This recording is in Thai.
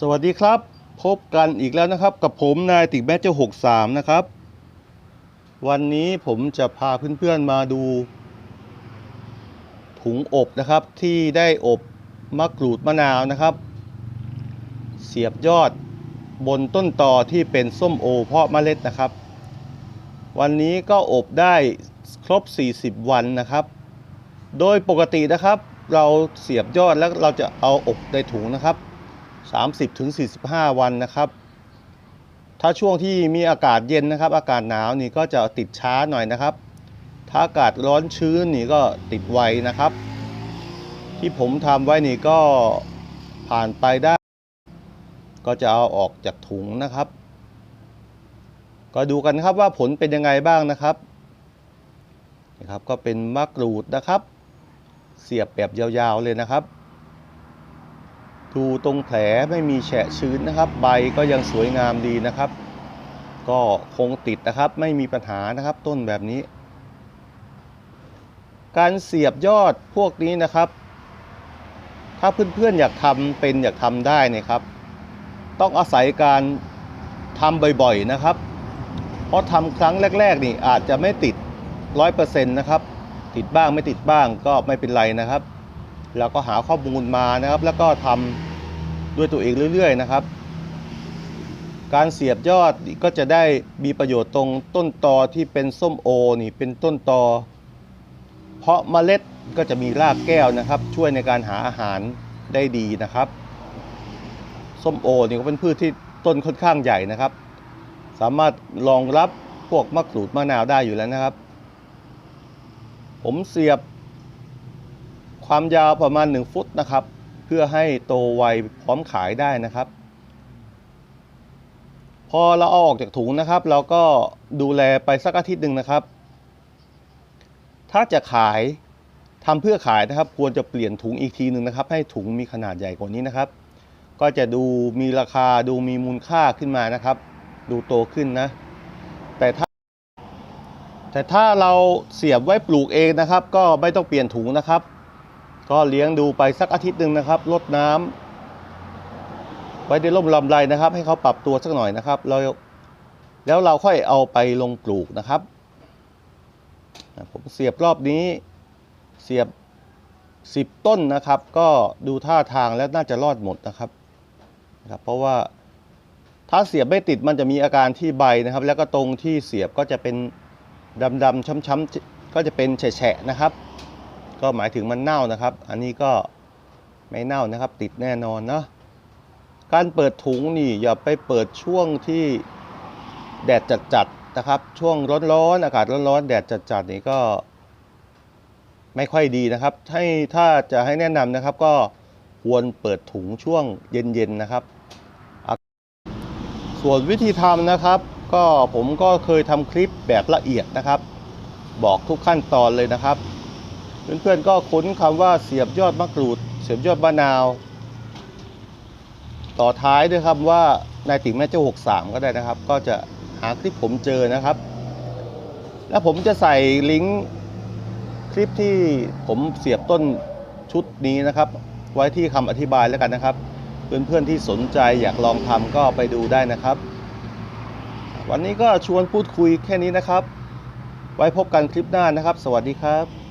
สวัสดีครับ พบกันอีกแล้วนะครับ กับผมนายติกแมเจอร์หกสามนะครับ วันนี้ผมจะพาเพื่อนๆมาดู ถุงอบนะครับที่ได้อบมะกรูดมะนาวนะครับ เสียบยอดบนต้นตอที่เป็นส้มโอเพาะเมล็ดนะครับ วันนี้ก็อบได้ครบ 40 วันนะครับ โดยปกตินะครับ เราเสียบยอดแล้วเราจะเอาอบในถุงนะครับ 30ถึง45 วันนะครับ ถ้าช่วงที่มีอากาศเย็นนะครับ อากาศหนาวนี่ก็จะติดช้าหน่อยนะครับ ถ้าอากาศร้อนชื้นนี่ก็ติดไวนะครับ ที่ผมทำไว้นี่ก็ผ่านไปได้ ก็จะเอาออกจากถุงนะครับ ก็ดูกันครับว่าผลเป็นยังไงบ้างนะครับนะครับ ก็เป็นมะกรูดนะครับ เสียบแบบยาวๆเลยนะครับ ดูตรงแผลไม่มีแฉะชื้นนะครับ ใบก็ยังสวยงามดีนะครับ ก็คงติดนะครับไม่มีปัญหานะครับต้นแบบนี้ การเสียบยอดพวกนี้นะครับ ถ้าเพื่อนๆอยากทำเป็นอยากทำได้เนี่ยครับ ต้องอาศัยการทำบ่อยๆนะครับ เพราะทำครั้งแรก ๆ นี่อาจจะไม่ติดร้อยเปอร์เซ็นต์นะครับ ติดบ้างไม่ติดบ้างก็ไม่เป็นไรนะครับ เราก็หาข้อมูลมานะครับ แล้วก็ทำด้วยตัวเองเรื่อยๆนะครับ การเสียบยอดก็จะได้มีประโยชน์ตรงต้นตอที่เป็นส้มโอนี่เป็นต้นตอ เพราะเมล็ดก็จะมีรากแก้วนะครับ ช่วยในการหาอาหารได้ดีนะครับส้มโอนี่ก็เป็นพืชที่ต้นค่อนข้างใหญ่นะครับ สามารถรองรับพวกมะกรูดมะนาวได้อยู่แล้วนะครับ ผมเสียบ ความยาวประมาณ 1 ฟุตนะครับ เพื่อให้โตไวพร้อมขายได้นะครับ พอเราเอาออกจากถุงนะครับ เราก็ดูแลไปสักอาทิตย์หนึ่งนะครับ ถ้าจะขายทำเพื่อขายนะครับ ควรจะเปลี่ยนถุงอีกทีหนึ่งนะครับ ให้ถุงมีขนาดใหญ่กว่านี้นะครับ ก็จะดูมีราคาดูมีมูลค่าขึ้นมานะครับ ดูโตขึ้นนะ แต่ถ้าแต่ถ้าเราเสียบไว้ปลูกเองนะครับ ก็ไม่ต้องเปลี่ยนถุงนะครับ ก็เลี้ยงดูไปสักอาทิตย์หนึ่งนะครับรดน้ำไว้ในร่มลำไรนะครับ ให้เขาปรับตัวสักหน่อยนะครับแล้วแล้วเราค่อยเอาไปลงปลูกนะครับ ผมเสียบรอบนี้เสียบ10ต้นนะครับ ก็ดูท่าทางแล้วน่าจะรอดหมดนะครับนะครับ เพราะว่าถ้าเสียบไม่ติดมันจะมีอาการที่ใบนะครับ แล้วก็ตรงที่เสียบก็จะเป็นดำๆช้ำๆก็จะเป็นแฉะนะครับ ก็หมายถึงมันเน่านะครับ อันนี้ก็ไม่เน่านะครับ ติดแน่นอนเนาะการเปิดถุงนี่อย่าไปเปิดช่วงที่แดดจัดๆนะครับ ช่วงร้อนๆอากาศร้อนๆแดดจัดๆนี่ก็ไม่ค่อยดีนะครับ ให้ถ้าจะให้แนะนำนะครับ ก็ควรเปิดถุงช่วงเย็นๆนะครับ ส่วนวิธีทำนะครับ ก็ผมก็เคยทำคลิปแบบละเอียดนะครับ บอกทุกขั้นตอนเลยนะครับ เพื่อนๆก็ค้นคำว่าเสียบยอดมะกรูด เสียบยอดมะนาว ต่อท้ายด้วยคำว่านายติ๋งแม่เจ้าหกสามก็ได้นะครับ ก็จะหาคลิปผมเจอนะครับ แล้วผมจะใส่ลิงก์คลิปที่ผมเสียบต้นชุดนี้นะครับ ไว้ที่คำอธิบายแล้วกันนะครับ เพื่อนๆที่สนใจอยากลองทำก็ไปดูได้นะครับ วันนี้ก็ชวนพูดคุยแค่นี้นะครับ ไว้พบกันคลิปหน้านะครับ สวัสดีครับ